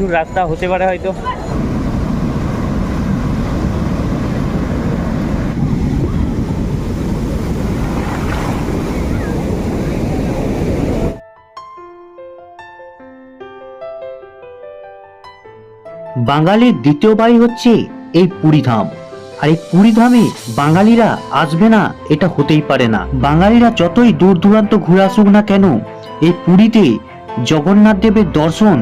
দূর রাস্তা হতে পারে হয়তো। বাঙালির দ্বিতীয় বাড়ি হচ্ছে এই পুরীধাম। আর এই পুরীধামে বাঙালিরা আসবে না, এটা হতেই পারে না। বাঙালিরা যতই দূর দূরান্ত ঘুরে আসুক না কেন, এই পুরীতে জগন্নাথ দেবের দর্শন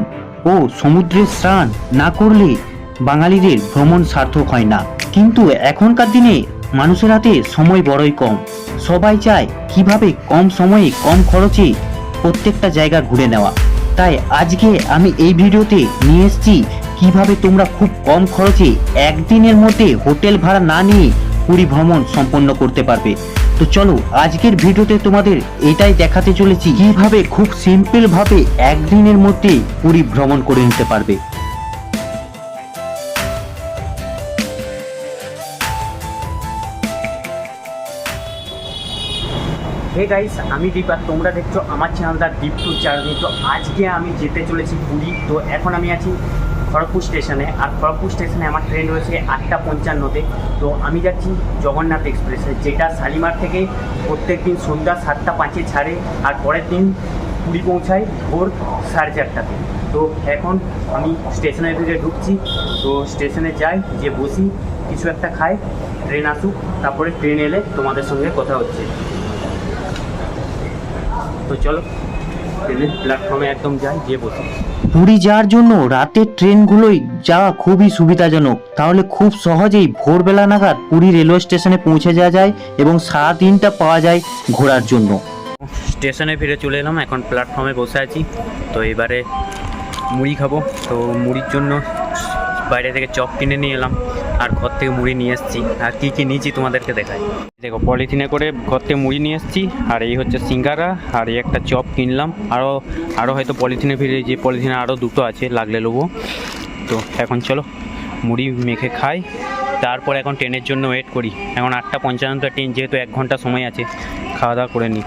ও সমুদ্রে স্নান না করলে বাঙালিদের ভ্রমণ সার্থক হয় না। কিন্তু এখনকার দিনে মানুষের হাতে সময় বড়ই কম। সবাই চায় কীভাবে কম সময়ে কম খরচে প্রত্যেকটা জায়গা ঘুরে নেওয়া। তাই আজকে আমি এই ভিডিওতে নিয়ে এসেছি কীভাবে তোমরা খুব কম খরচে একদিনের মধ্যে হোটেল ভাড়া না নিয়ে পুরী ভ্রমণ সম্পন্ন করতে পারবে। তো চলো, আজকের ভিডিওতে তোমাদের এটাই দেখাতে চলেছি, কীভাবে খুব সিম্পল ভাবে একদিনের মধ্যে পুরী ভ্রমণ করে নিতে পারবে। হে গাইস আমি দীপ আর তোমরা দেখছ আমার চ্যানেলটা দীপ টু জার্নি তো আজকে আমি যেতে চলেছি পুরী। তো এখন আমি আছি খড়গপুর স্টেশনে, আর খড়গপুর স্টেশনে আমার ট্রেন রয়েছে আটটা পঞ্চান্নতে। তো আমি যাচ্ছি জগন্নাথ এক্সপ্রেসে, যেটা শালিমার থেকে প্রত্যেক দিন সন্ধ্যা সাতটা পাঁচে ছাড়ে, আর পরের দিন পুরী পৌঁছায় ভোর সাড়ে চারটাতে। তো এখন আমি স্টেশনের ভিতরে ঢুকছি, তো স্টেশনে যাই যে বসি, কিছু একটা খাই ট্রেন আসুক, তারপরে ট্রেন এলে তোমাদের সঙ্গে কথা হচ্ছে। তো চলো। ট্রেনের প্ল্যাটফর্মে একদম যাই গিয়ে বসি। পুরী যাওয়ার জন্য রাতের ট্রেনগুলোই যাওয়া খুবই সুবিধাজনক। তাহলে খুব সহজেই ভোরবেলা নাগাদ পুরী রেলওয়ে স্টেশনে পৌঁছে যাওয়া যায় এবং সারা দিনটা পাওয়া যায় ঘোরার জন্য। স্টেশনে ফিরে চলে এলাম এখন প্ল্যাটফর্মে বসে আছি। তো এবারে মুড়ি খাব। তো মুড়ির জন্য বাইরে থেকে চপ কিনে নিয়ে এলাম, আর ঘর থেকে মুড়ি নিয়ে এসেছি। আর কী কী নিয়েছি তোমাদেরকে দেখাই। দেখো, পলিথিনে করে ঘর থেকে মুড়ি নিয়ে এসেছি, আর এই হচ্ছে সিঙ্গারা, আর এই একটা চপ কিনলাম। আরও আরও হয়তো পলিথিনে ফিরে, যে পলিথিনে আরও দুটো আছে, লাগলে নেব তো এখন চলো, মুড়ি মেখে খাই। তারপর এখন ট্রেনের জন্য ওয়েট করি। এখন আটটা পঞ্চান্ন ট্রেন যেহেতু এক ঘণ্টা সময় আছে, খাওয়া দাওয়া করে নিই।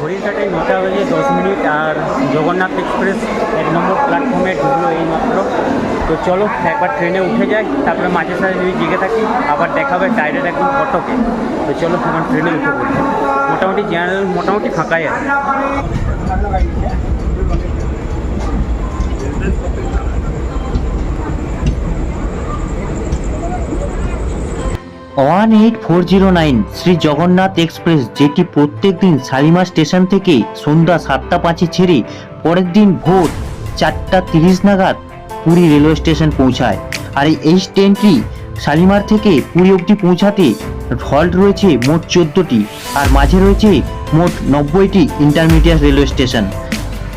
ঘড়ির নটা বেজে দশ মিনিট আর জগন্নাথ এক্সপ্রেস এক নম্বর প্ল্যাটফর্মে ঢুকলো এই মাত্র তো চলো, একবার ট্রেনে উঠে যাই, তারপরে মাঝে সাথে যদি জেগে থাকি, আবার দেখাবে ডাইরেক্ট একদম কটকে তো চলো এখন ট্রেনে উঠে পড়ি। মোটামুটি জেনারেল মোটামুটি ফাঁকাই আছে। One eight four zero nine Shri Jagannath express, যেটি প্রত্যেক দিন শালিমার স্টেশন থেকে সন্ধ্যা সাতটা পাঁচে ছেড়ে পরের দিন ভোর চারটা তিরিশ নাগাদ পুরী রেলওয়ে স্টেশন পৌঁছায়। আর এই ট্রেনটি শালিমার থেকে পুরী অবধি পৌঁছাতে হল্ট রয়েছে মোট চোদ্দটি, আর মাঝে রয়েছে মোট নব্বইটি ইন্টারমিডিয়েট রেলওয়ে স্টেশন।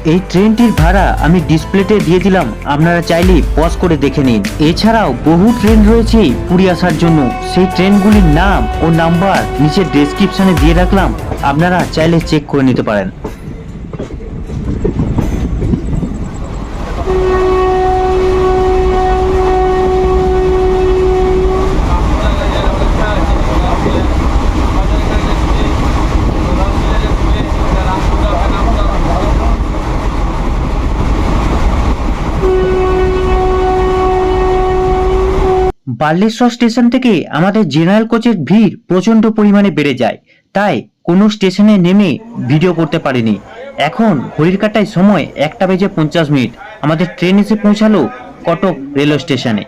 এই ট্রেনটির ভাড়া আমি ডিসপ্লেতে দিয়ে দিলাম। আপনারা চাইলে পজ করে দেখে নিন। এছাড়াও বহু ট্রেন রয়েছে পুরী আসার জন্য। সেই ট্রেনগুলির নাম ও নাম্বার নিচে ডেসক্রিপশনে দিয়ে রাখলাম। আপনারা চাইলে চেক করে নিতে পারেন। বার্লেশ্বর স্টেশন থেকে আমাদের জেনারেল কোচের ভিড় প্রচণ্ড পরিমাণে বেড়ে যায়। তাই কোনো স্টেশনে নেমে ভিডিও করতে পারিনি। এখন ঘড়ির কাটায় সময় একটা বেজে পঞ্চাশ মিনিট। আমাদের ট্রেন এসে পৌঁছালো কটক রেলওয়ে স্টেশনে।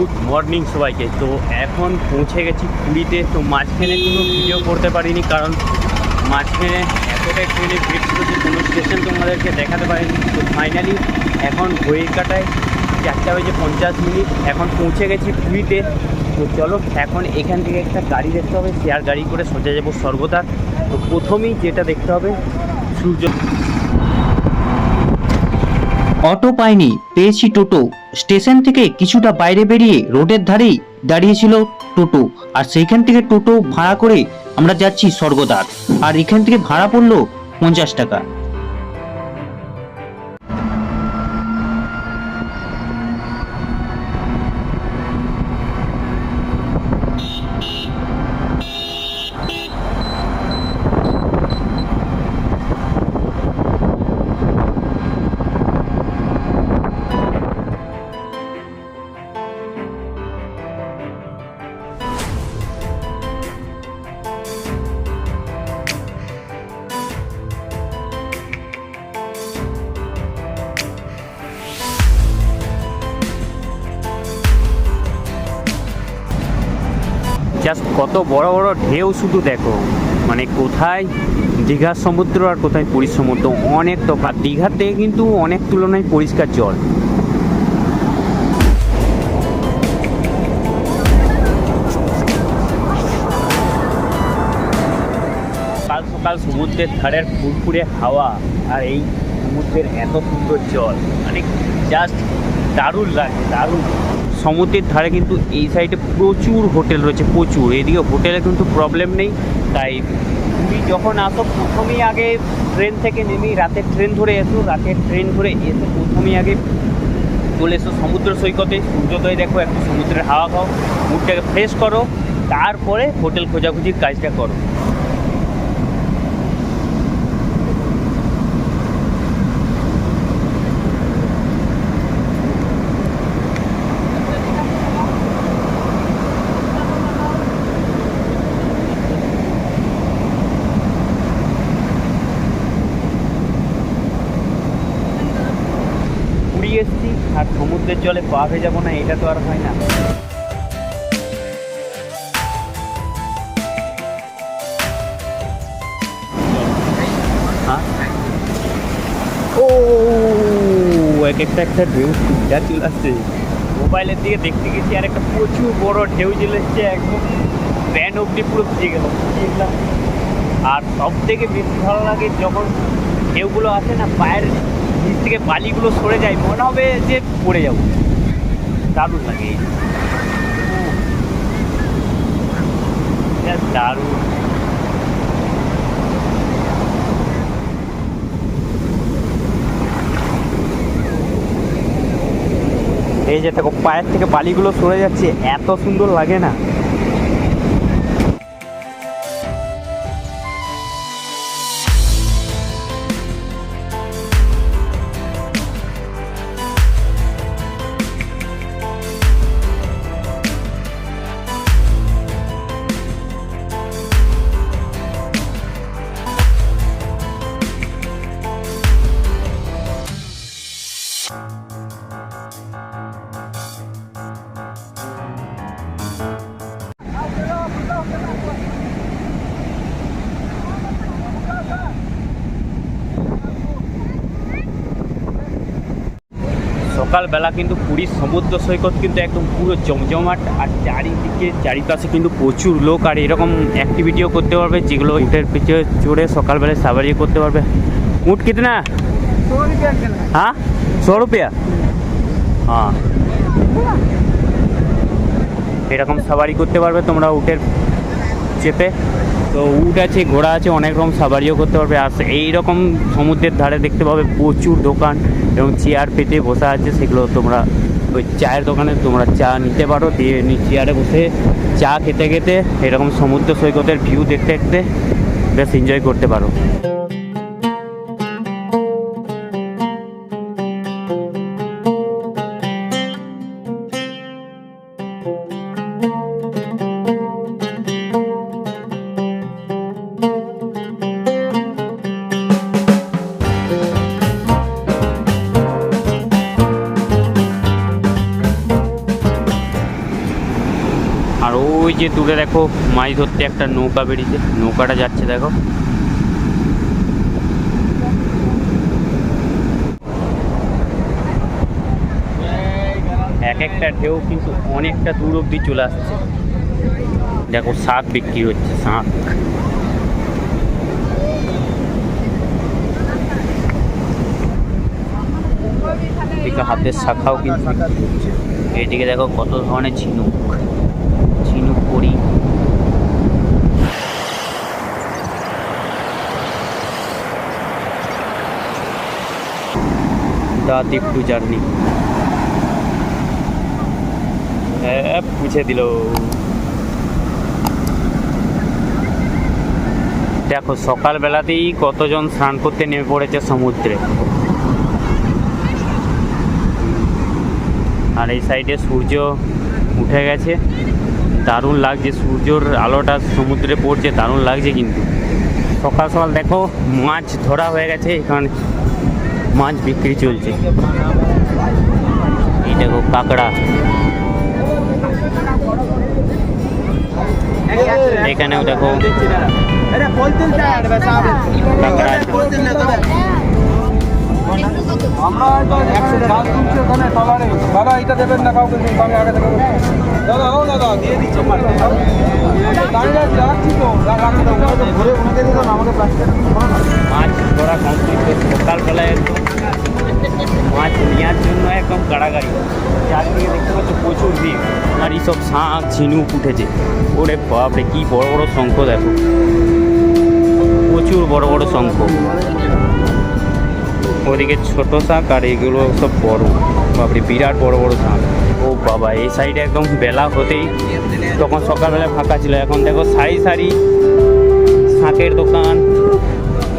গুড মর্নিং সবাইকে। তো এখন পৌঁছে গেছি পুরীতে। তো মাঝখানে কোনো ভিডিও করতে পারিনি কারণ মাঝখানে এতটাই ট্রেনে ভিড় ছিল যে কোনো স্টেশন তোমাদেরকে দেখাতে পারিনি। তো ফাইনালি এখন ঘড়ির কাটায় চারটা বেজে পঞ্চাশ মিনিট এখন পৌঁছে গেছি পুরীতে। তো চলো এখন এখান থেকে একটা গাড়ি দেখতে হবে। শেয়ার গাড়ি করে সোজা যাব সর্বদা তো প্রথমেই যেটা দেখতে হবে, সূর্য অটো পাইনি পেয়েছি টোটো। স্টেশন থেকে কিছুটা বাইরে বেরিয়ে রোডের ধারেই দাঁড়িয়েছিল টোটো। আর সেইখান থেকে টোটো ভাড়া করে আমরা যাচ্ছি স্বর্গদ্বার। আর এখান থেকে ভাড়া পড়ল পঞ্চাশ টাকা। জাস্ট কত বড় বড় ঢেউ শুধু দেখো। মানে কোথায় দীঘার সমুদ্র আর কোথায় পুরীর সমুদ্র, অনেক তফাৎ। দীঘাতে কিন্তু অনেক তুলনায় পরিষ্কার জল। সকাল সকাল সমুদ্রের ধারের ফুরফুরে হাওয়া আর এই সমুদ্রের এত সুন্দর জল মানে জাস্ট দারুণ লাগে, দারুণ। সমুদ্রের ধারে কিন্তু এই সাইডে প্রচুর হোটেল রয়েছে, প্রচুর। এদিকে হোটেলে কিন্তু প্রবলেম নেই। তাই তুমি যখন আসো, প্রথমেই আগে ট্রেন থেকে নেমেই রাতের ট্রেন ধরে এসো। রাতের ট্রেন ধরে এসে প্রথমেই আগে চলে এসো সমুদ্র সৈকতে। সূর্যোদয় দেখো, একটু সমুদ্রের হাওয়া খাও মুডটাকে ফ্রেশ করো। তারপরে হোটেল খোঁজাখুঁজির কাজটা করো পুরী এসছি সমুদ্রের জলে পা ভেজাবো না এটা তো আর হয় না। হ্যাঁ? ও, এক একটা একটা ঢেউ যা চলে আসছে। মোবাইলের দিকে দেখতে গেছি, আর একটা প্রচুর বড় ঢেউ চলে এসছে, একদম ব্যান্ড অব্দি পুরো ভিজে গেল আর সব থেকে বেশি ভালো লাগে যখন ঢেউগুলো আসে না, পায়ের নিচ থেকে বালিগুলো সরে যায়, মনে হবে যে পড়ে যাব। দারুণ লাগে দারুণ। এই যে দেখো, পায়ের থেকে বালিগুলো সরে যাচ্ছে, এত সুন্দর লাগে না। সকালবেলা কিন্তু পুরীর সমুদ্র সৈকত কিন্তু একদম পুরো জমজমাট, আর চারিদিকে চারিপাশে কিন্তু প্রচুর লোক, আর এরকম অ্যাক্টিভিটিও করতে পারবে, যেগুলো উঠের পিছিয়ে চড়ে সকালবেলায় সাবারি করতে পারবে। উঠ কিতনা? হ্যাঁ? সো রুপিয়া? হ্যাঁ। এরকম সাবারি করতে পারবে তোমরা উঠের চেপে। তো উট আছে, ঘোড়া আছে, অনেক রকম সাবারিও করতে পারবে। আর এই রকম সমুদ্রের ধারে দেখতে পাবে প্রচুর দোকান এবং চেয়ার পেতে বসা আছে। সেগুলো তোমরা ওই চায়ের দোকানে তোমরা চা নিতে পারো। দিয়ে চেয়ারে বসে চা খেতে খেতে এরকম সমুদ্র সৈকতের ভিউ দেখতে দেখতে বেশ এনজয় করতে পারো। ওই যে দূরে দেখো মাছ ধরতে একটা নৌকা বেরিয়েছে। নৌকাটা যাচ্ছে দেখো। এক একটা ঢেউ কিন্তু অনেকটা দূর অব্দি চলে আসছে। দেখো শাক বিক্রি হচ্ছে, শাক। এদিকে হাতের শাখাও কিন্তু এইদিকে দেখো কত ধরনের ঝিনুক করি দা দীপ টু জার্নি পুছে দিল দেখো সকালবেলাতেই কতজন স্নান করতে নেমে পড়েছে সমুদ্রে আর এই সাইডে সূর্য উঠে গেছে। দারুণ লাগছে সূর্যর আলোটা সমুদ্রে পড়ছে, দারুণ লাগছে কিন্তু। সকাল সকাল দেখো, মাছ ধরা হয়ে গেছে, এখানে মাছ বিক্রি চলছে। এই দেখো কাঁকড়া। এখানেও দেখো কাঁকড়া। আমরা তুলছি ওখানে দাদা এটা দেবেন না কাউকে আমি আগে থেকে দাদা ও দাদা দিয়ে দিচ্ছে দাঁড়িয়ে রাখছি তো। রাখছি ঘুরে ওনাকে দিত আমাকে প্লাস্টিক মাছ ধরা কমপ্লিট সকালবেলায় মাছ নেওয়ার জন্য একদম চারদিকে দেখতে পাচ্ছ প্রচুর ভিড়। আর এইসব শাঁখ ঝিনুক উঠেছে। ওরে বাপরে কি বড় বড় শঙ্খ দেখো। প্রচুর বড় বড় শঙ্খ। ওদিকে ছোট শাঁখ আর এগুলো সব বড়। বাপরে, বিরাট বড় বড় শাঁখ ও বাবা, এই সাইডে একদম বেলা হতেই। তখন সকালবেলা ফাঁকা ছিল, এখন দেখো সারি সারি শাঁখের দোকান।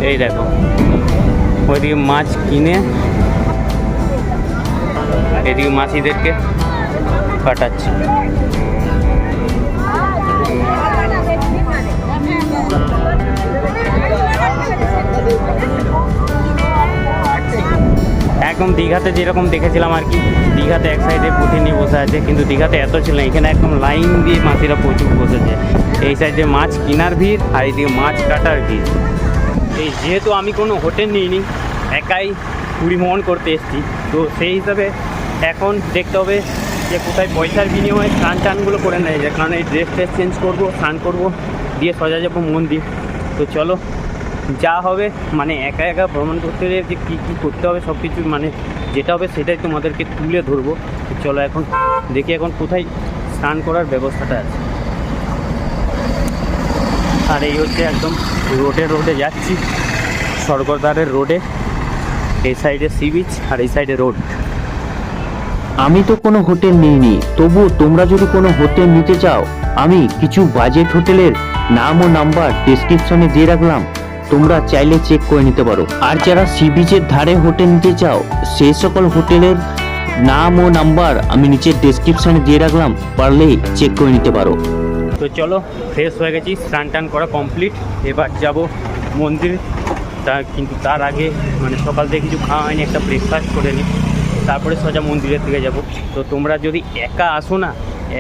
এই দেখো, ওইদিকে মাছ কিনে এদিকে মাছিদেরকে কাটাচ্ছে একদম দীঘাতে যেরকম দেখেছিলাম আর কি, দীঘাতে এক সাইডে পুঁথি নিয়ে বসে আছে, কিন্তু দীঘাতে এত ছিল এখানে একদম লাইন দিয়ে মাছিরা প্রচুর বসেছে। এই সাইডে মাছ কেনার ভিড় আর এইদিকে মাছ কাটার ভিড়। এই যেহেতু আমি কোনো হোটেল নিইনি, একাই পরিবহন করতে এসেছি, তো সেই হিসাবে এখন দেখতে হবে যে কোথায় পয়সার বিনিময়ে স্নান টানগুলো করে নেয় যায়। কারণ এই ড্রেস ট্রেস চেঞ্জ করব, স্নান করব, দিয়ে সোজা যাব মন্দির। তো চলো যা হবে মানে একা একা ভ্রমণ করতে গেলে যে কী কী করতে হবে সব কিছু মানে যেটা হবে সেটাই তোমাদেরকে তুলে ধরবো। চলো এখন দেখি এখন কোথায় স্নান করার ব্যবস্থাটা আছে। আর এই হচ্ছে একদম রোডে রোডে যাচ্ছি। স্বর্গদ্বারের রোডে। এই সাইডে সি বিচ আর এই সাইডে রোড। আমি তো কোনো হোটেল নিইনি তবু তোমরা যদি কোনো হোটেল নিতে চাও, আমি কিছু বাজেট হোটেলের নাম ও নাম্বার ডেসক্রিপশনে দিয়ে রাখলাম। তোমরা চাইলে চেক করে নিতে পারো। আর যারা সি বিচের ধারে হোটেল নিতে চাও সেই সকল হোটেলের নাম ও নাম্বার আমি নিচের ডেসক্রিপশনে দিয়ে রাখলাম, পারলে চেক করে নিতে পারো। তো চলো ফ্রেশ হয়ে গেছি, স্নান টান করা কমপ্লিট এবার যাব মন্দির। তা কিন্তু তার আগে মানে সকাল থেকে কিছু খাওয়া হয়নি, একটা ব্রেকফাস্ট করে নিই তারপরে সোজা মন্দিরের দিকে যাব। তো তোমরা যদি একা আসো না,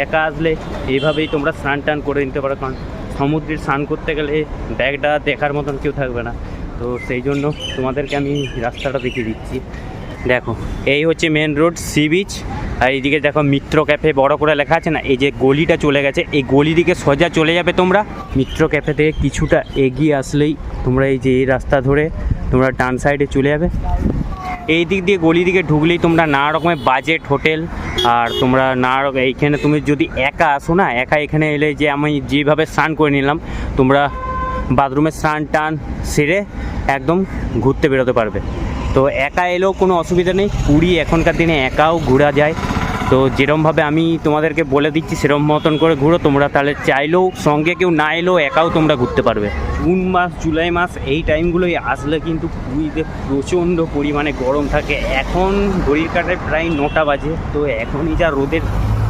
একা আসলে এইভাবেই তোমরা স্নান টান করে নিতে পারো। কারণ সমুদ্রে স্নান করতে গেলে ব্যাগটা দেখার মতন কেউ থাকবে না। তো সেই জন্য তোমাদেরকে আমি রাস্তাটা দেখিয়ে দিচ্ছি। দেখো, এই হচ্ছে মেন রোড সি বিচ আর এইদিকে দেখো মিত্র ক্যাফে বড় করে লেখা আছে না, এই যে গলিটা চলে গেছে, এই গলি দিকে সোজা চলে যাবে তোমরা। মিত্র ক্যাফে থেকে কিছুটা এগিয়ে আসলেই তোমরা এই যে এই রাস্তা ধরে তোমরা ডান সাইডে চলে যাবে। এই দিক দিয়ে গলি দিকে ঢুকলেই তোমরা নানা রকমের বাজেট হোটেল আর তোমরা নানা রকম এইখানে তুমি যদি একা আসো না, একা এখানে এলে যে আমি যেভাবে স্নান করে নিলাম, তোমরা বাথরুমের স্নান টান সেরে একদম ঘুরতে বেরোতে পারবে। তো একা এলেও কোনো অসুবিধা নেই, পুরী এখনকার দিনে একাও ঘোরা যায়। তো যেরমভাবে আমি তোমাদেরকে বলে দিচ্ছি, সেরম মতন করে ঘুরো। তোমরা তাহলে চাইলেও সঙ্গে কেউ না এলেও একাও তোমরা ঘুরতে পারবে। জুন মাস, জুলাই মাস, এই টাইমগুলোই আসলে কিন্তু পুরীতে প্রচণ্ড পরিমাণে গরম থাকে। এখন ঘড়ির কাটায় প্রায় নটা বাজে, তো এখনই যা রোদের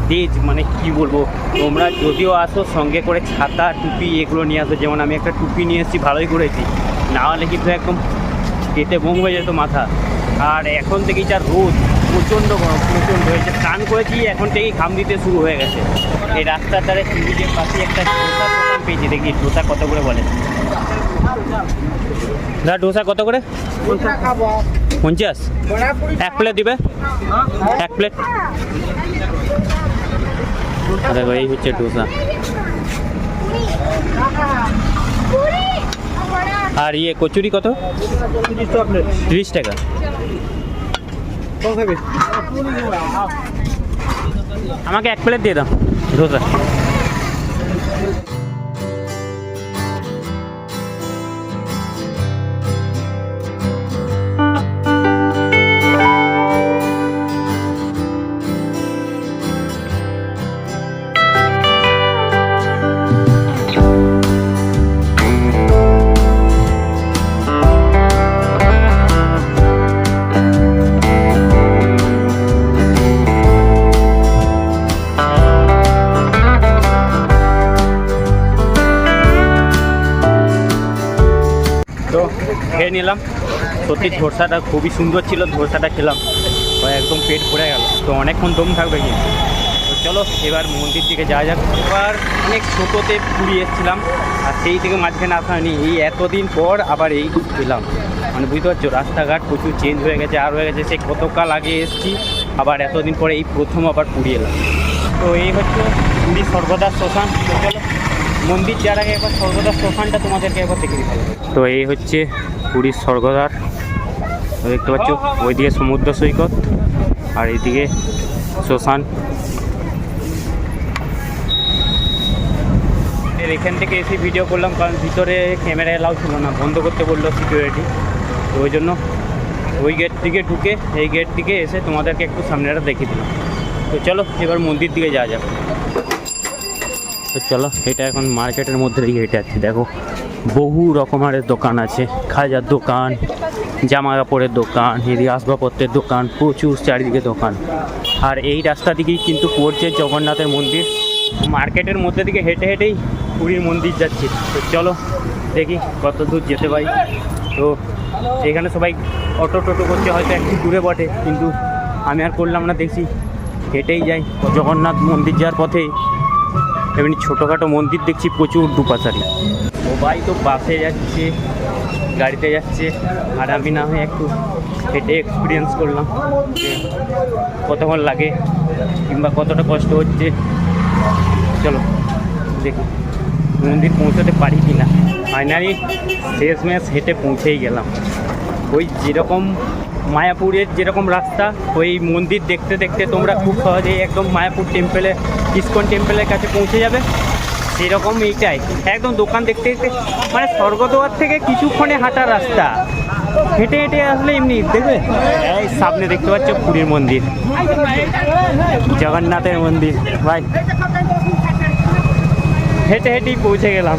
তেজ মানে কি বলব? তোমরা যদিও আসো, সঙ্গে করে ছাতা, টুপি এগুলো নিয়ে আসো। যেমন আমি একটা টুপি নিয়ে এসেছি, ভালোই করেছি না হলে কিন্তু একদম এতে বোম হয়ে যেত মাথা। আর এখন থেকেই যা রোদ প্রচণ্ড গরম প্রচণ্ড হয়েছে। স্নান করেছি এখন থেকেই ঘাম দিতে শুরু হয়ে গেছে। এই রাস্তার ধারে সিভিজের পাশে একটা ডোসার দোকান পেয়েছি দেখি ডোসা কত করে বলে। দাদা ডোসা কত করে? পঞ্চাশ। এক প্লেট দিবে? এক প্লেট দেখো এই হচ্ছে ডোসা আর ইয়ে কচুরি কত? তিরিশ টাকা। আমাকে এক প্লেট দিয়ে দাও। ধোসা ধোসাটা খুবই সুন্দর ছিল, ধোসাটা খেলাম। একদম পেট ভরে গেল। তো অনেকক্ষণ দম থাকবে কি তো চলো, এবার মন্দির দিকে যাওয়া যাক। এবার অনেক ছোটোতে পুরী এসেছিলাম, আর সেই থেকে মাঝখানে আসা হয়নি। এই এতদিন পর আবার এই এলাম। মানে বুঝতে পারছ, রাস্তাঘাট প্রচুর চেঞ্জ হয়ে গেছে, আর হয়ে গেছে সেই কতকাল আগে এসেছি, আবার এতদিন পরে এই প্রথম আবার পুরী এলাম। তো এই হচ্ছে পুরী সর্বদা শ্মশান। চলো, মন্দির যার আগে একবার স্বর্গদার শ্মশানটা তোমাদেরকে একবার দেখে দিতে হবে তো এই হচ্ছে পুরীর স্বর্গদ্বার। তো দেখতে পাচ্ছ? ওইদিকে সমুদ্র সৈকত, আর এইদিকে শ্মশান। এখান থেকে এসে ভিডিও করলাম, কারণ ভিতরে ক্যামেরা এলাও ছিল না, বন্ধ করতে বলল সিকিউরিটি তো ওই জন্য ওই গেট থেকে ঢুকে, এই গেট থেকে এসে তোমাদেরকে একটু সামনেটা দেখিয়ে দিলাম। তো চলো, এবার মন্দির দিকে যাওয়া যাক। তো চলো, এটা এখন মার্কেটের মধ্যে দিয়ে হেঁটে যাচ্ছি। দেখো, বহু রকমের দোকান আছে, খাজার দোকান জামা কাপড়ের দোকান এদিকে আসবাবপত্রের দোকান, প্রচুর চারিদিকে দোকান। আর এই রাস্তা দিকেই কিন্তু পড়ছে জগন্নাথের মন্দির। মার্কেটের মধ্যে দিকে হেঁটে হেঁটেই পুরীর মন্দির যাচ্ছি। তো চলো, দেখি কত দূর যেতে পারি। তো এখানে সবাই অটো টোটো করছে, হয়তো একটু দূরে বটে, কিন্তু আমি আর করলাম না, দেখছি হেঁটেই যাই। জগন্নাথ মন্দির যাওয়ার পথে এমনি ছোটোখাটো মন্দির দেখছি প্রচুর দুপাশারি। ভাই তো বাসে যাচ্ছে। গাড়িতে যাচ্ছে, আর আমি না হয় একটু হেঁটে এক্সপিরিয়েন্স করলাম কতক্ষণ লাগে কিংবা কতটা কষ্ট হচ্ছে। চলো, দেখি মন্দির পৌঁছাতে পারি কি না ফাইনালি শেষ ম্যাচ হেঁটে পৌঁছেই গেলাম। ওই যেরকম মায়াপুরের যেরকম রাস্তা, ওই মন্দির দেখতে দেখতে তোমরা খুব সহজেই একদম মায়াপুর টেম্পেলে ইস্কন টেম্পেলের কাছে পৌঁছে যাবে। সেরকম এইটাই একদম দোকান দেখতে দেখতে মানে স্বর্গদ্বার থেকে কিছুক্ষণে হাঁটার রাস্তা। হেঁটে হেঁটে আসলে এমনি, দেখবে? এই সামনে দেখতে পাচ্ছ পুরীর মন্দির। জগন্নাথের মন্দির, ভাই। হেঁটে হেঁটেই পৌঁছে গেলাম।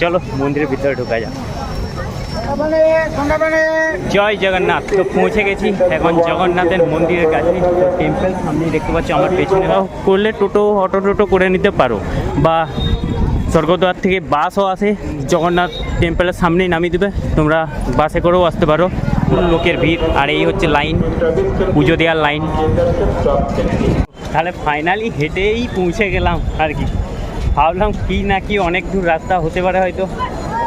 চলো মন্দিরের ভিতরে ঢোকা যাক। জয় জগন্নাথ। তো পৌঁছে গেছি এখন জগন্নাথের মন্দিরের কাছে। টেম্পল সামনে দেখতে পাচ্ছ আমার পেছনে। করলে টোটো, অটো টোটো করে নিতে পারো। বা স্বর্গদ্বার থেকে বাসও আসে। জগন্নাথ টেম্পলের সামনেই নামিয়ে দেবে। তোমরা বাসে করেও আসতে পারো। লোকের ভিড়। আর এই হচ্ছে লাইন পুজো দেওয়ার লাইন তাহলে ফাইনালি হেঁটেই পৌঁছে গেলাম। আর কি। ভাবলাম কি না কি অনেক দূর রাস্তা হতে পারে হয়তো।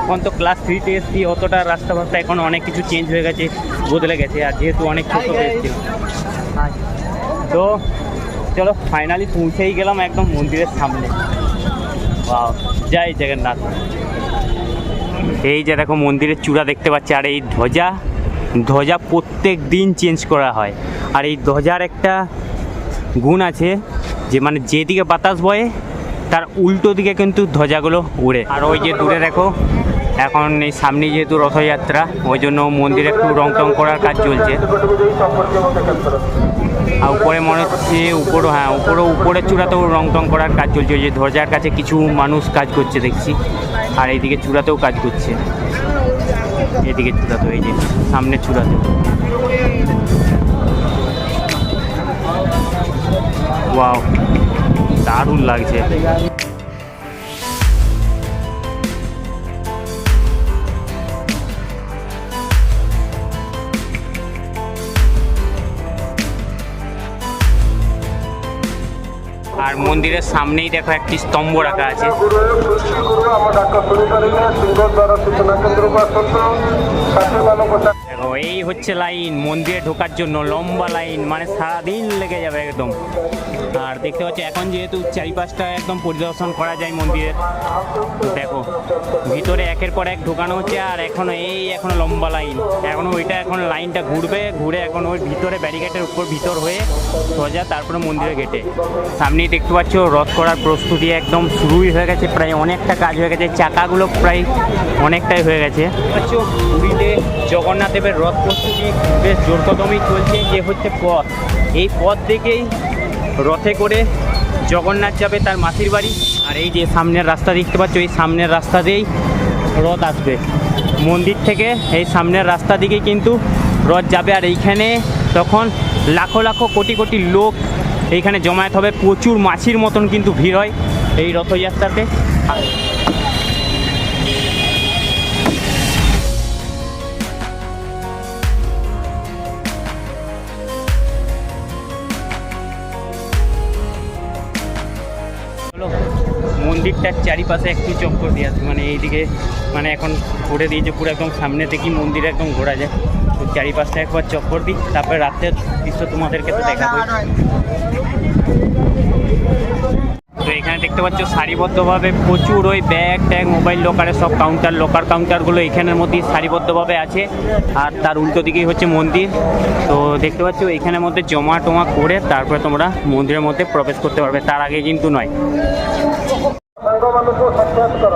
এখন তো ক্লাস থ্রিতে এসেছি অতটা রাস্তা ফাস্তা এখন অনেক কিছু চেঞ্জ হয়ে গেছে বদলে গেছে আর যেহেতু অনেক ছোটো এসেছিল তো চলো ফাইনালি পৌঁছেই গেলাম একদম মন্দিরের সামনে। জয় জগন্নাথ। এই যে দেখো মন্দিরের চূড়া দেখতে পাচ্ছি আর এই ধ্বজা ধ্বজা প্রত্যেক দিন চেঞ্জ করা হয়। আর এই ধ্বজার একটা গুণ আছে যে মানে যেদিকে বাতাস বয়ে তার উল্টো দিকে কিন্তু ধ্বজাগুলো উড়ে। আর ওই যে দূরে দেখো, এখন এই সামনে যেহেতু রথযাত্রা, ওই জন্য মন্দিরে একটু রং টং করার কাজ চলছে। আর উপরে মনে হচ্ছে উপরও হ্যাঁ উপরও, উপরের চূড়াতেও রং টং করার কাজ চলছে। ওই যে ধ্বজার কাছে কিছু মানুষ কাজ করছে দেখছি, আর এইদিকে চূড়াতেও কাজ করছে। এদিকে চূড়াতে, এই যে সামনের চূড়াতে ওয়াও। দারুণ লাগছে। আর মন্দিরের সামনেই দেখো একটি স্তম্ভ রাখা আছে। দেখো এই হচ্ছে লাইন, মন্দিরে ঢোকার জন্য লম্বা লাইন মানে সারাদিন লেগে যাবে একদম। আর দেখতে পাচ্ছি, এখন যেহেতু চারিপাশটা একদম পরিদর্শন করা যায় মন্দিরের, দেখো, ভিতরে একের পর এক ঢোকানো হচ্ছে, আর এখনও এই এখনও লম্বা লাইন। এখনও ওইটা এখন লাইনটা ঘুরবে, ঘুরে এখন ওই ভিতরে ব্যারিকেডের উপর ভিতর হয়ে সোজা তারপরে মন্দিরে গেটে। সামনেই দেখতে পাচ্ছ, রথ করার প্রস্তুতি একদম শুরুই হয়ে গেছে, প্রায় অনেকটা কাজ হয়ে গেছে, চাকাগুলো প্রায় অনেকটাই হয়ে গেছে। পুরীতে জগন্নাথ দেবের রথ প্রস্তুতি বেশ জোর চলছে যে হচ্ছে পথ। এই পথ থেকেই রথে করে জগন্নাথ যাবে তার মাসির বাড়ি। আর এই যে সামনের রাস্তা দেখতে পাচ্ছ, এই সামনের রাস্তা দিয়েই রথ আসবে। মন্দির থেকে এই সামনের রাস্তা দিকেই কিন্তু রথ যাবে। আর এইখানে তখন লাখো লাখো কোটি কোটি লোক এইখানে জমায়েত হবে। প্রচুর মাছির মতন কিন্তু ভিড় হয় এই রথযাত্রাতে। মন্দিরটার চারিপাশে একটু চক্কর দিয়ে আছে। মানে এইদিকে মানে এখন করে দিয়েছে পুরো একদম সামনে থেকেই মন্দির একদম ঘোরা যায়। তো চারিপাশটা একবার চক্কর দিই তারপরে রাতের দৃশ্য তোমাদেরকে তো দেখাবো। তো এখানে দেখতে পাচ্ছ, সারিবদ্ধভাবে প্রচুর ওই ব্যাগ ট্যাগ মোবাইল লোকারের সব কাউন্টার লোকার কাউন্টারগুলো এখানের মধ্যেই সারিবদ্ধভাবে আছে। আর তার উল্টো দিকেই হচ্ছে মন্দির। তো দেখতে পাচ্ছ, এখানের মধ্যে জমা টমা করে তারপরে তোমরা মন্দিরের মধ্যে প্রবেশ করতে পারবে। তার আগে কিন্তু নয়। Остатка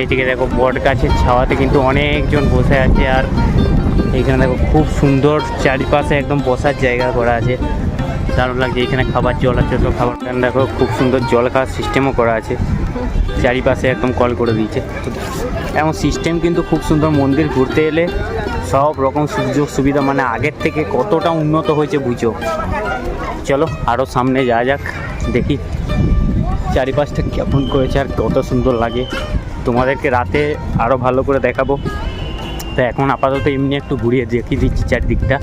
এইদিকে দেখো বট গাছের ছাওয়াতে কিন্তু অনেকজন বসে আছে আর এখানে দেখো খুব সুন্দর চারিপাশে একদম বসার জায়গা করা আছে। দারুণ লাগছে এখানে খাবার জল আছে তো খাবার এখানে দেখো খুব সুন্দর জল খাওয়ার সিস্টেমও করা আছে। চারিপাশে একদম কল করে দিয়েছে। এমন সিস্টেম কিন্তু খুব সুন্দর মন্দির ঘুরতে এলে সব রকম সুযোগ সুবিধা মানে আগের থেকে কতটা উন্নত হয়েছে বুঝো। চলো আরও সামনে যাওয়া যাক, দেখি চারিপাশটা কেমন করেছে আর কত সুন্দর লাগে। তোমাদেরকে রাতে আরও ভালো করে দেখাবো। তো এখন আপাতত এমনি একটু ঘুরিয়ে দেখিয়ে দিচ্ছি চারদিকটা।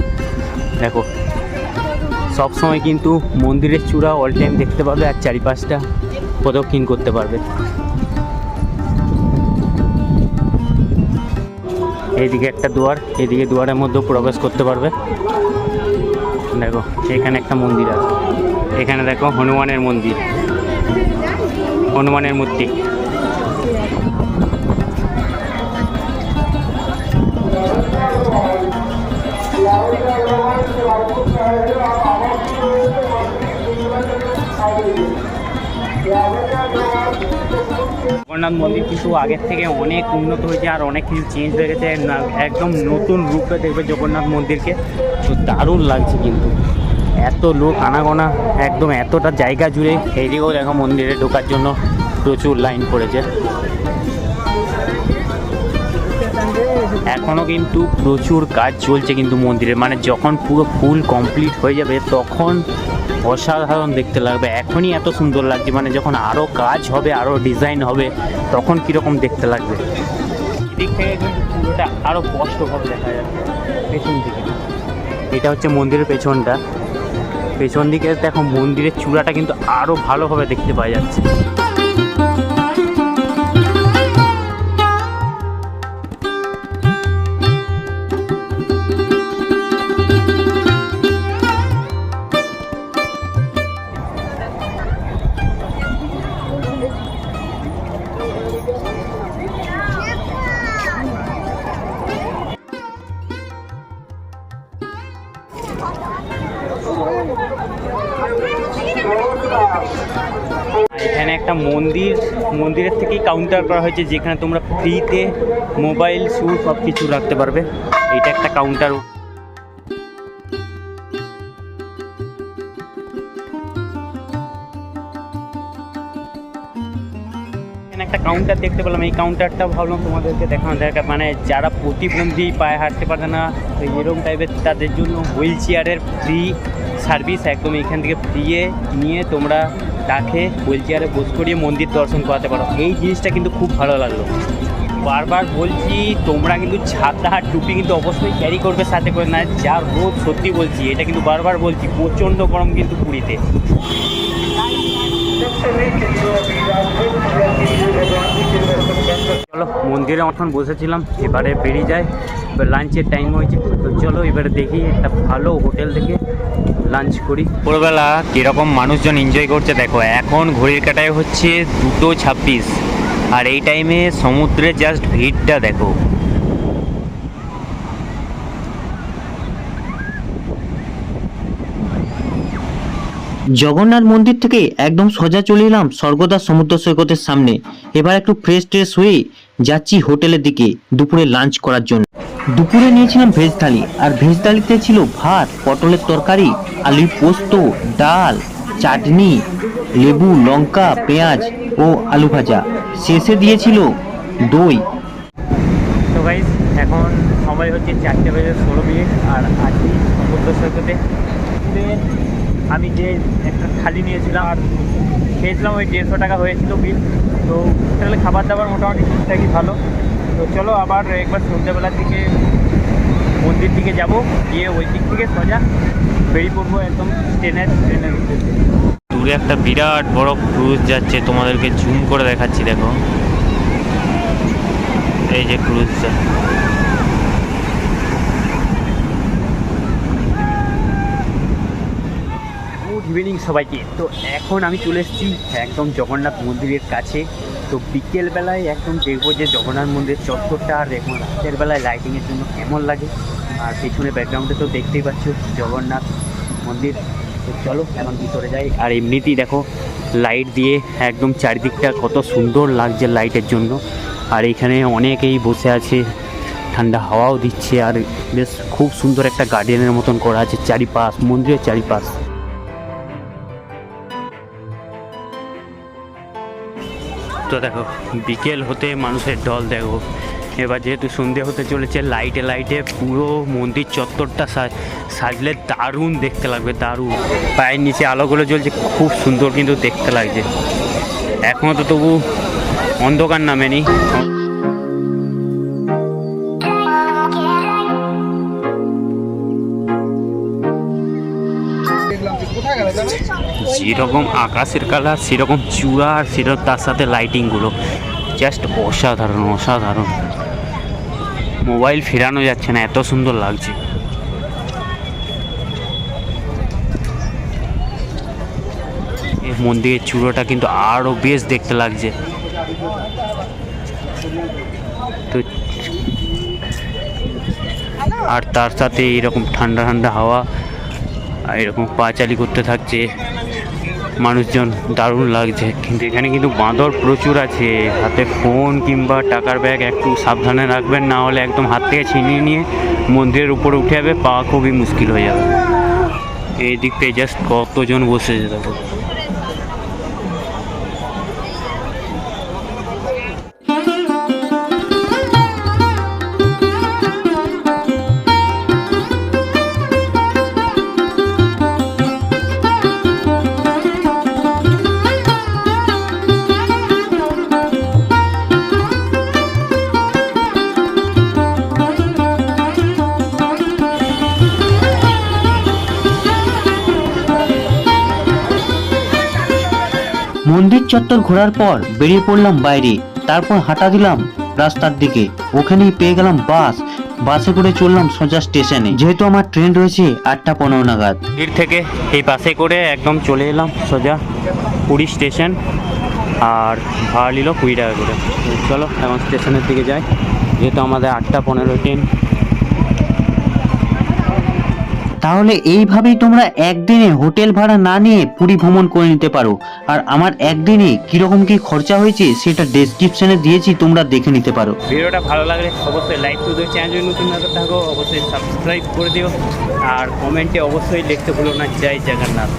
দেখো সব সময় কিন্তু মন্দিরের চূড়া অল টাইম দেখতে পাবে আর চারিপাশটা প্রদক্ষিণ করতে পারবে। এইদিকে একটা দুয়ার, এইদিকে দুয়ারের মধ্যেও প্রবেশ করতে পারবে। দেখো, এখানে একটা মন্দির আছে। এখানে দেখো হনুমানের মন্দির। হনুমানের মূর্তি। জগন্নাথ মন্দির কিন্তু আগের থেকে অনেক উন্নত হয়েছে আর অনেক কিছু চেঞ্জ হয়ে গেছে। একদম নতুন রূপে দেখবে জগন্নাথ মন্দিরকে। তো দারুণ লাগছে কিন্তু। এত লোক আনাগোনা, একদম এতটা জায়গা জুড়ে। এইদিকেও দেখো মন্দিরে ঢোকার জন্য প্রচুর লাইন পড়েছে। এখনও কিন্তু প্রচুর কাজ চলছে কিন্তু মন্দিরে। মানে যখন পুরো ফুল কমপ্লিট হয়ে যাবে, তখন অসাধারণ দেখতে লাগবে। এখনই এত সুন্দর লাগছে মানে যখন আরও কাজ হবে আরও ডিজাইন হবে, তখন কীরকম দেখতে লাগবে। এদিক থেকে কিন্তু পুরোটা আরও স্পষ্টভাবে দেখা যাচ্ছে, পেছন দিকে। এটা হচ্ছে মন্দিরের পেছনটা। পেছন দিকে দেখো মন্দিরের চূড়াটা কিন্তু আরও ভালোভাবে দেখতে পাওয়া যাচ্ছে। থেকেই কাউন্টার করা হয়েছে যেখানে তোমরা ফ্রিতে মোবাইল শু সব কিছু রাখতে পারবে? এটা একটা কাউন্টার একটা কাউন্টার দেখতে পেলাম। এই কাউন্টারটা ভাবলাম তোমাদেরকে দেখানো দরকার। মানে যারা প্রতিবন্ধী, পায়ে হাঁটতে পারে না এরকম টাইপের তাদের জন্য হুইল চেয়ারের ফ্রি সার্ভিস একদম এখান থেকে ফ্রিয়ে নিয়ে তোমরা তাকে হুইল চেয়ারে বস করিয়ে মন্দির দর্শন করাতে পারো। এই জিনিসটা কিন্তু খুব ভালো লাগল। বারবার বলছি, তোমরা কিন্তু ছাতা আর টুপি কিন্তু অবশ্যই ক্যারি করবে সাথে করে, না যা রোদ সত্যি বলছি, এটা কিন্তু বারবার বলছি, প্রচণ্ড গরম কিন্তু পুরীতে। চলো, মন্দিরে এখন বসেছিলাম, এবারে বেরিয়ে যায় এবার লাঞ্চের টাইম হয়েছে, তো চলো এবারে দেখি একটা ভালো হোটেল থেকে লাঞ্চ করি। ভোরবেলা কীরকম মানুষজন এনজয় করছে দেখো, এখন ঘড়ির কাটায় হচ্ছে দুটো ছাব্বিশ। আর এই টাইমে সমুদ্রে জাস্ট ভিড়টা দেখো। জগন্নাথ মন্দির থেকে একদম সোজা চলে এলাম স্বর্গদাস সমুদ্র সৈকতের সামনে। এবার একটু ফ্রেশ ট্রেশ হয়ে যাচ্ছি হোটেলের দিকে দুপুরে লাঞ্চ করার জন্য। দুপুরে নিয়েছিলাম ভেজ থালি, আর ভেজ থালিতে ছিল ভাত, পটলের তরকারি আলুর পোস্ত, ডাল, চাটনি, লেবু, লঙ্কা, পেঁয়াজ ও আলু ভাজা। শেষে দিয়েছিল দই। এখন সময় হচ্ছে চারটে বেজে ষোলো মিনিট, আর আছি সমুদ্র সৈকতে। আমি যে একটা থালি নিয়েছিলাম আর খেয়েছিলাম ওই দেড়শো টাকা হয়েছিল বিল তো হোটেলে খাবার দাবার মোটামুটি ঠিকঠাকই ভালো। তো চলো আবার একবার সন্ধ্যেবেলার দিকে মন্দির দিকে যাব। গিয়ে ওই দিক থেকে সোজা বেরিয়ে পড়ব একদম ট্রেনের ট্রেনের দূরে একটা বিরাট বড় ক্রুজ যাচ্ছে, তোমাদেরকে জুম করে দেখাচ্ছি, দেখো। এই যে ক্রুজটা ইভিনিং সবাইকে। তো এখন আমি চলে এসেছি একদম জগন্নাথ মন্দিরের কাছে। তো বিকেলবেলায় একদম দেখব যে জগন্নাথ মন্দির চত্বরটা আর দেখব রাতের বেলায় লাইটিংয়ের জন্য কেমন লাগে। আর পেছনে ব্যাকগ্রাউন্ডে তো দেখতেই পাচ্ছ জগন্নাথ মন্দির। তো চলো, এখন ভিতরে যাই। আর এমনিতেই দেখো লাইট দিয়ে একদম চারিদিকটা কত সুন্দর লাগছে লাইটের জন্য। আর এখানে অনেকেই বসে আছে, ঠান্ডা হাওয়াও দিচ্ছে। আর বেশ খুব সুন্দর একটা গার্ডেনের মতন করা আছে চারিপাশ, মন্দিরের চারিপাশ। তো দেখো, বিকেল হতে মানুষের ঢল দেখো। এবার যেহেতু সন্ধে হতে চলেছে, লাইটে লাইটে পুরো মন্দির চত্বরটা সাজলে দারুণ দেখতে লাগবে, দারুণ। পায়ের নিচে আলোগুলো জ্বলছে, খুব সুন্দর কিন্তু দেখতে লাগছে। এখনও তো তবু অন্ধকার নামেনি। যেরকম আকাশের কালার, সেরকম চূড়া আর সেরকম তার সাথে লাইটিংগুলো জাস্ট অসাধারণ অসাধারণ। মোবাইল ফেরানো যাচ্ছে না, এত সুন্দর লাগছে। মন্দিরের চূড়োটা কিন্তু আরও বেশ দেখতে লাগছে। তো আর তার সাথে এরকম ঠান্ডা ঠান্ডা হাওয়া, আর এরকম পাচালি করতে থাকছে। মানুষজন দারুণ লাগছে। কিন্তু এখানে কিন্তু বাঁদর প্রচুর আছে। হাতে ফোন কিংবা টাকার ব্যাগ একটু সাবধানে রাখবেন, না হলে একদম হাত থেকে ছিনিয়ে নিয়ে মন্দিরের উপরে উঠে যাবে পাওয়া খুবই মুশকিল হয়ে যাবে। এই দিক থেকে জাস্ট কতজন বসে দেখো। মন্দির চত্বর ঘোরার পর বেরিয়ে পড়লাম বাইরে। তারপর হাঁটা দিলাম রাস্তার দিকে। ওখানেই পেয়ে গেলাম বাস। বাসে করে চললাম সোজা স্টেশনে। যেহেতু আমার ট্রেন রয়েছে আটটা পনেরো নাগাদ। মন্দির থেকে এই বাসে করে একদম চলে এলাম সোজা পুরী স্টেশন। আর ভাড়া নিল কুড়ি টাকা করে। চলো এখন স্টেশনের দিকে যাই। যেহেতু আমাদের আটটা পনেরো ট্রেন। তাহলে এইভাবেই তোমরা একদিনে হোটেল ভাড়া না নিয়ে পুরী ভ্রমণ করে নিতে পারো। আর আমার একদিনে কীরকম কি খরচা হয়েছে সেটা ডেসক্রিপশনে দিয়েছি, তোমরা দেখে নিতে পারো। ভিডিওটা ভালো লাগলে অবশ্যই লাইক করে দিও চ্যানেল নতুন না থাকো, অবশ্যই সাবস্ক্রাইব করে দিও। আর কমেন্টে অবশ্যই লিখতে ভুলো না, জয় জগন্নাথ।